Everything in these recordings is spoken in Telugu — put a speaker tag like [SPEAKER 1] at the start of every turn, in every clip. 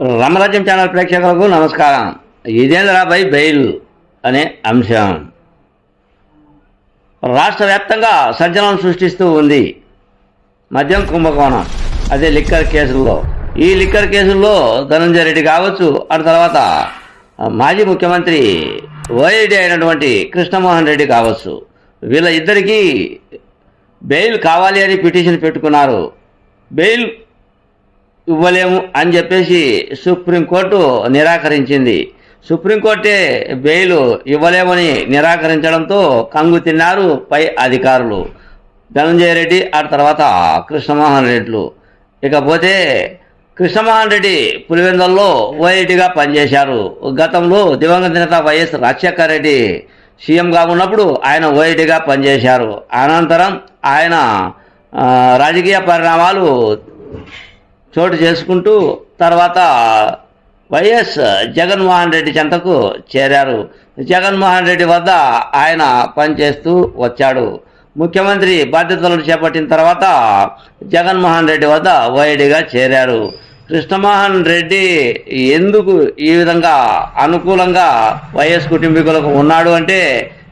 [SPEAKER 1] రమరాజ్యం ఛానల్ ప్రేక్షకులకు నమస్కారం. ఇదేంద్రాపై బెయిల్ అనే అంశం. రాష్ట్ర వ్యాప్తంగా సంచలనం సృష్టిస్తూ ఉంది. మద్యం కుంభకోణం. అదే లిక్కర్ కేసుల్లో. ఈ లిక్కర్ కేసుల్లో ధనంజయ రెడ్డి కావచ్చు ఆ తర్వాత మాజీ ముఖ్యమంత్రి ఓఐడి అయినటువంటి కృష్ణమోహన్ రెడ్డి కావచ్చు. వీళ్ళ ఇద్దరికీ బెయిల్ కావాలి అని పిటిషన్ పెట్టుకున్నారు. బెయిల్ ఇవ్వలేము అని చెప్పేసి సుప్రీంకోర్టు నిరాకరించింది. సుప్రీంకోర్టే బెయిల్ ఇవ్వలేమని నిరాకరించడంతో కంగు తిన్నారు పై అధికారులు. ధనంజయ రెడ్డి ఆ తర్వాత కృష్ణమోహన్ రెడ్లు. ఇకపోతే కృష్ణమోహన్ రెడ్డి పులివెందుల్లో ఓఐటీగా పనిచేశారు. గతంలో దివంగత నేత వైఎస్ రాజశేఖర రెడ్డి సీఎంగా ఉన్నప్పుడు ఆయన ఓఐటీగా పనిచేశారు. అనంతరం ఆయన రాజకీయ పరిణామాలు చోటు చేసుకుంటూ తర్వాత వైఎస్ జగన్మోహన్ రెడ్డి చెంతకు చేరారు. జగన్మోహన్ రెడ్డి వద్ద ఆయన పనిచేస్తూ వచ్చాడు. ముఖ్యమంత్రి బాధ్యతలను చేపట్టిన తర్వాత జగన్మోహన్ రెడ్డి వద్ద వైడిగా చేరారు. కృష్ణమోహన్ రెడ్డి ఎందుకు ఈ విధంగా అనుకూలంగా వైఎస్ కుటుంబీకులకు ఉన్నాడు అంటే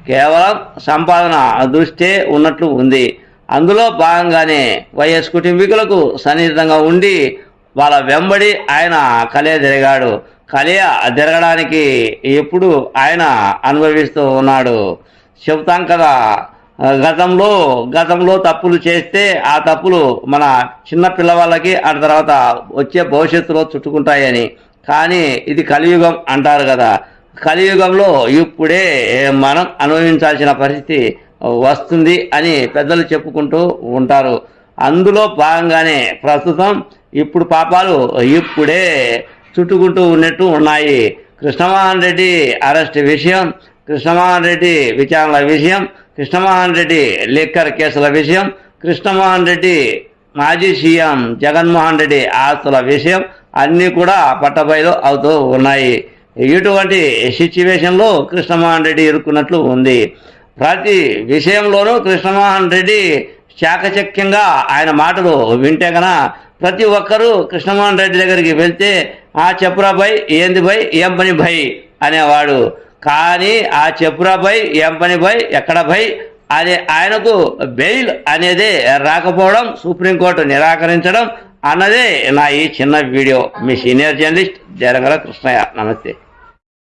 [SPEAKER 1] కేవలం సంపాదన దృష్టే ఉన్నట్లు ఉంది. అందులో భాగంగానే వైఎస్ కుటుంబీకులకు సన్నిహితంగా ఉండి వాళ్ళ వెంబడి ఆయన కలయ తిరిగాడు. కలయ తిరగడానికి ఎప్పుడు ఆయన అనుభవిస్తూ ఉన్నాడు. చెబుతాం కదా గతంలో గతంలో తప్పులు చేస్తే ఆ తప్పులు మన చిన్న పిల్లవాళ్ళకి ఆ తర్వాత వచ్చే భవిష్యత్తులో చుట్టుకుంటాయని. కానీ ఇది కలియుగం అంటారు కదా. కలియుగంలో ఇప్పుడే మనం అనుభవించాల్సిన పరిస్థితి వస్తుంది అని పెద్దలు చెప్పుకుంటూ ఉంటారు. అందులో భాగంగానే ప్రస్తుతం ఇప్పుడు పాపాలు ఇప్పుడే చుట్టుకుంటూ ఉన్నట్టు ఉన్నాయి. కృష్ణమోహన్ రెడ్డి అరెస్ట్ విషయం కృష్ణమోహన్ రెడ్డి విచారణల విషయం కృష్ణమోహన్ రెడ్డి లిక్కర్ కేసుల విషయం కృష్ణమోహన్ రెడ్డి మాజీ సీఎం జగన్మోహన్ రెడ్డి ఆస్తుల విషయం అన్నీ కూడా పట్టబయలు అవుతూ ఉన్నాయి. ఇటువంటి సిచ్యువేషన్లో కృష్ణమోహన్ రెడ్డి ఇరుక్కున్నట్లు ఉంది. ప్రతి విషయంలోనూ కృష్ణమోహన్ రెడ్డి చాకచక్యంగా ఆయన మాటలు వింటే గన ప్రతి ఒక్కరూ కృష్ణమోహన్ రెడ్డి దగ్గరికి వెళ్తే ఆ చెప్పురా భయ్ ఏంది భై ఏం పని భై అనేవాడు. కానీ ఆ చెప్పురా భయ్ ఏం పని భై ఎక్కడ భై అనే ఆయనకు బెయిల్ అనేది రాకపోవడం సుప్రీంకోర్టు నిరాకరించడం అన్నదే నా ఈ చిన్న వీడియో. మీ సీనియర్ జర్నలిస్ట్ జరగల కృష్ణయ్య. నమస్తే.